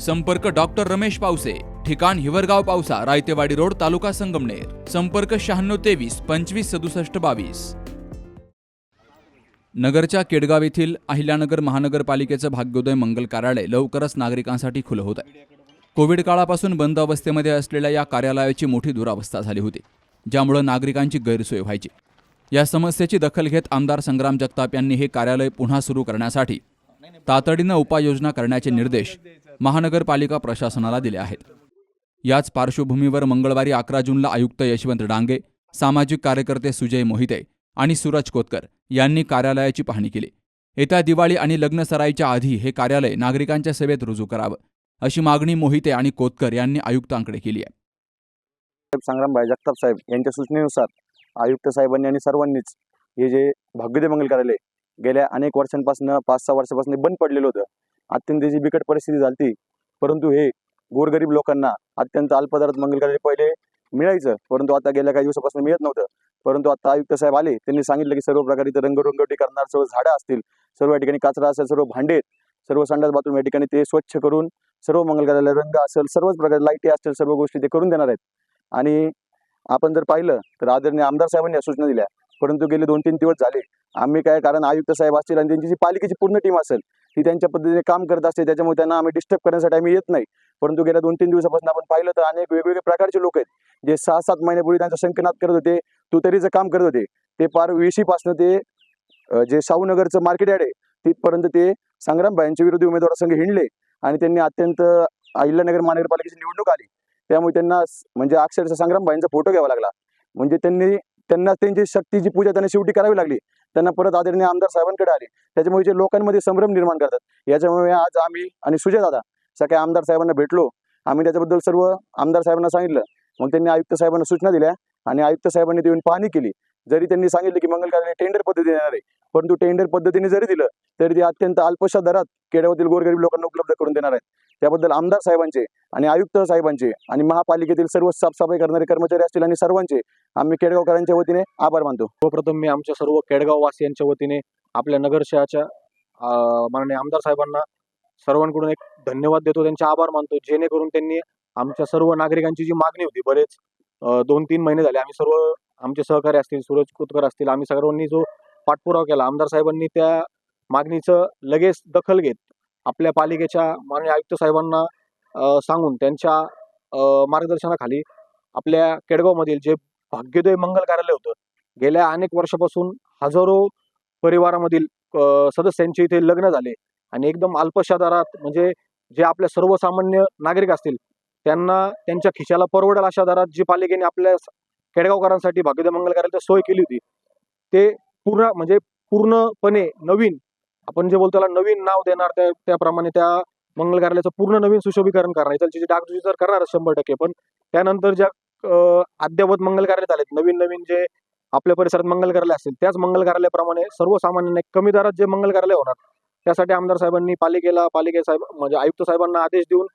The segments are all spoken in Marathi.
संपर्क डॉक्टर रमेश पावसे ठिकाण हिवरगाव पावसा रायतेवाडी रोड तालुका संगमनेर. संपर्क शहाण्णव तेवीस पंचवीस सदुसष्ट बावीस. नगरच्या केडगाव येथील अहिल्यानगर महानगरपालिकेचं भाग्योदय मंगल कार्यालय लवकरच नागरिकांसाठी खुलं होत आहे. कोविड काळापासून बंद अवस्थेमध्ये असलेल्या या कार्यालयाची मोठी दुरावस्था झाली होती ज्यामुळे नागरिकांची गैरसोय व्हायची. या समस्येची दखल घेत आमदार संग्राम जगताप यांनी हे कार्यालय पुन्हा सुरू करण्यासाठी तातडीनं उपाययोजना करण्याचे निर्देश महानगरपालिका प्रशासनाला दिले आहेत. याच पार्श्वभूमीवर मंगळवारी अकरा जूनला आयुक्त यशवंत डांगे सामाजिक कार्यकर्ते सुजय मोहिते आणि सूरज कोतकर यांनी कार्यालयाची पाहणी केली. येत्या दिवाळी आणि लग्न सराईच्या आधी हे कार्यालय नागरिकांच्या सेवेत रुजू करावं अशी मागणी मोहिते आणि कोतकर यांनी आयुक्तांकडे केली आहे. साहेब संग्रामभाई जगताप साहेब यांच्या सूचनेनुसार आयुक्त साहेबांनी आणि सर्वांनीच हे जे भाग्यदे मंगल कार्यालय गेल्या अनेक वर्षांपासून पाच सहा वर्षापासून बंद पडलेलं होतं. अत्यंत त्याची बिकट परिस्थिती झाली परंतु हे गोरगरीब लोकांना अत्यंत अल्पदरात मंगल पहिले मिळायचं. परंतु आता गेल्या काही दिवसापासून मिळत नव्हतं. परंतु आता आयुक्त साहेब आले. त्यांनी सांगितलं की सर्व प्रकारे इथं रंगरंगोटी करणार सर्व झाडं असतील. सर्व या ठिकाणी कचरा असेल सर्व भांडे सर्व संडास बाथरूम या ठिकाणी ते स्वच्छ करून सर्व मंगलकार्याला रंग असेल सर्वच प्रकारे लाईटी असतील सर्व गोष्टी ते करून देणार आहेत. आणि आपण जर पाहिलं तर आदरणीय आमदार साहेबांनी या सूचना दिल्या. परंतु गेले दोन तीन दिवस झाले. आम्ही काय कारण आयुक्त साहेब असतील आणि त्यांची जी पालिकेची पूर्ण टीम असेल ती त्यांच्या पद्धतीने काम करत असते. त्याच्यामुळे त्यांना आम्ही डिस्टर्ब करण्यासाठी आम्ही येत नाही. परंतु गेल्या दोन तीन दिवसापासून आपण पाहिलं तर अनेक वेगवेगळे प्रकारचे लोक आहेत जे सहा सात महिन्यापूर्वी त्यांचा शंकनाद करत होते तुतरीचं काम करत होते. ते पार विशीपासून ते जे शाहूनगरचं मार्केट यार्ड आहे तिथपर्यंत ते सांग्रामबाईंच्या विरोधी उमेदवारासंघ हिंडले आणि त्यांनी अत्यंत अहिल्यानगर महानगरपालिकेची निवडणूक आली. त्यामुळे त्यांना म्हणजे अक्षरशः सांग्रामबाईंचा फोटो घ्यावा लागला. म्हणजे त्यांनी त्यांना त्यांची शक्तीची पूजा त्यांना शेवटी करावी लागली. त्यांना परत आदरणीय आमदार साहेबांकडे आले. त्याच्यामुळे जे लोकांमध्ये संभ्रम निर्माण करतात. याच्यामुळे आज आम्ही आणि सुजय दादा सगळ्या आमदार साहेबांना भेटलो. आम्ही त्याच्याबद्दल सर्व आमदार साहेबांना सांगितलं. मग त्यांनी आयुक्त साहेबांना सूचना दिल्या आणि आयुक्त साहेबांनी ते येऊन पाहणी केली. जरी त्यांनी सांगितलं की मंगल कार्यालय टेंडर पद्धतीने येणार आहे परंतु टेंडर पद्धतीने जरी दिलं तरी ते अत्यंत अल्पशा दरात केडवातील गोरगरीब लोकांना उपलब्ध करून देणार आहेत. त्याबद्दल आमदार साहेबांचे आणि आयुक्त साहेबांचे आणि महापालिकेतील सर्व साफसफाई करणारे कर्मचारी असतील आणि सर्वांचे आम्ही केडगावकरांच्या वतीने आभार मानतो. सर्वप्रथम मी आमच्या सर्व केडगाववासियांच्या वतीने आपल्या नगर शहराच्या माननीय आमदार साहेबांना सर्वांकडून एक धन्यवाद देतो त्यांचे आभार मानतो. जेणेकरून त्यांनी आमच्या सर्व नागरिकांची जी मागणी होती बरेच दोन तीन महिने झाले आम्ही सर्व आमचे सहकारी असतील सूरज कुतकर असतील आम्ही सर्वांनी जो पाठपुरावा केला आमदार साहेबांनी त्या मागणीचं लगेच दखल घेत आपल्या पालिकेच्या माननीय आयुक्त साहेबांना सांगून त्यांच्या मार्गदर्शनाखाली आपल्या केडगावमधील जे भाग्योदय मंगल कार्यालय होतं गेल्या अनेक वर्षापासून हजारो परिवारामधील सदस्यांचे इथे लग्न झाले आणि एकदम अल्पशा दरात म्हणजे जे आपल्या सर्वसामान्य नागरिक असतील त्यांना त्यांच्या खिशाला परवडेल अशा दरात जी पालिकेने आपल्या खेडेगावकरांसाठी भाग्यद मंगल कार्यालयाची सोय केली होती. ते पूर्ण म्हणजे पूर्णपणे नवीन आपण जे बोलतो त्याला नवीन नाव देणार त्या त्याप्रमाणे त्या मंगल कार्यालयाचं पूर्ण नवीन सुशोभीकरण करणार. त्याची डागडुजी तर करणार शंभर टक्के पण त्यानंतर ज्या अद्यावत मंगल कार्यालय आलेत नवीन नवीन जे आपल्या परिसरात मंगल कार्यालय असतील त्याच मंगल कार्यालयाप्रमाणे सर्वसामान्यांना कमी दरात जे मंगल कार्यालय होणार त्यासाठी आमदार साहेबांनी पालिकेला पालिके साहेब म्हणजे आयुक्त साहेबांना आदेश देऊन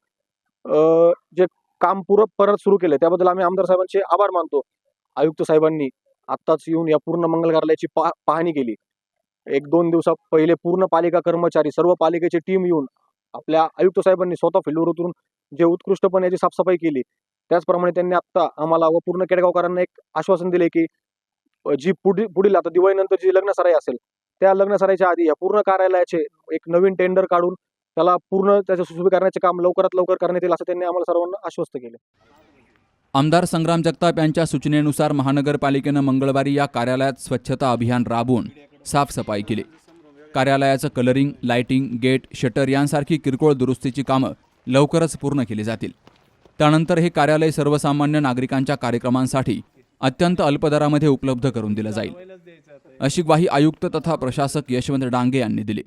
जे काम पुरं परत सुरू केले त्याबद्दल आम्ही आमदार साहेबांचे आभार मानतो. आयुक्त साहेबांनी आत्ताच येऊन या पूर्ण मंगल कार्यालयाची पा पाहणी केली. एक दोन दिवसा पहिले पूर्ण पालिका कर्मचारी सर्व पालिकेची टीम येऊन आपल्या आयुक्त साहेबांनी स्वतः फिल्डवर उतरून जे उत्कृष्टपणे याची साफसफाई केली त्याचप्रमाणे त्यांनी आत्ता आम्हाला व पूर्ण केडगावकरांना एक आश्वासन दिले की जी पुढील पुढील आता दिवाळीनंतर जी लग्नसराई असेल त्या लग्नसराईच्या आधी या पूर्ण कार्यालयाचे एक नवीन टेंडर काढून त्याला पूर्ण त्याचं सुशोभीकरणाचे काम लवकरात लवकर करण्यात येईल असं त्यांनी आम्हाला सर्वांना आश्वस्त केलं. आमदार संग्राम जगताप यांच्या सूचनेनुसार महानगरपालिकेनं मंगळवारी या कार्यालयात स्वच्छता अभियान राबवून साफसफाई केली. कार्यालयाचं कलरिंग लाइटिंग गेट शटर यांसारखी किरकोळ दुरुस्तीची कामं लवकरच पूर्ण केली जातील. त्यानंतर हे कार्यालय सर्वसामान्य नागरिकांच्या कार्यक्रमांसाठी अत्यंत अल्पदरामध्ये उपलब्ध करून दिलं जाईल अशी ग्वाही आयुक्त तथा प्रशासक यशवंत डांगे यांनी दिली.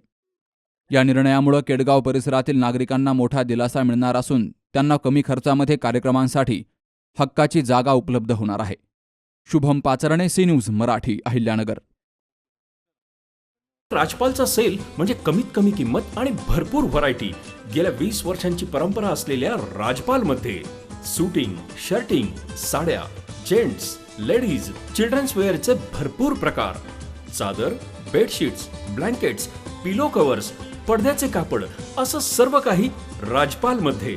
या निर्णयामुळे केडगाव परिसरातील नागरिकांना मोठा दिलासा मिळणार असून त्यांना कमी खर्चामध्ये कार्यक्रमांसाठी हक्काची जागा उपलब्ध होणार आहे. Shubham Pacharne C news Marathi Ahilyanagar. राजपालचा sale म्हणजे कमीत कमी किंमत आणि भरपूर व्हरायटी गेल्या वीस वर्षांची परंपरा असलेल्या राजपालमध्ये सुटिंग शर्टिंग साड्या जेंट्स लेडीज चिल्ड्रन्स वेअरचे भरपूर प्रकार. चादर बेडशीट्स ब्लँकेट्स पिलो कव्हर्स पडद्याचे कापड असं सर्व काही राजपालमध्ये.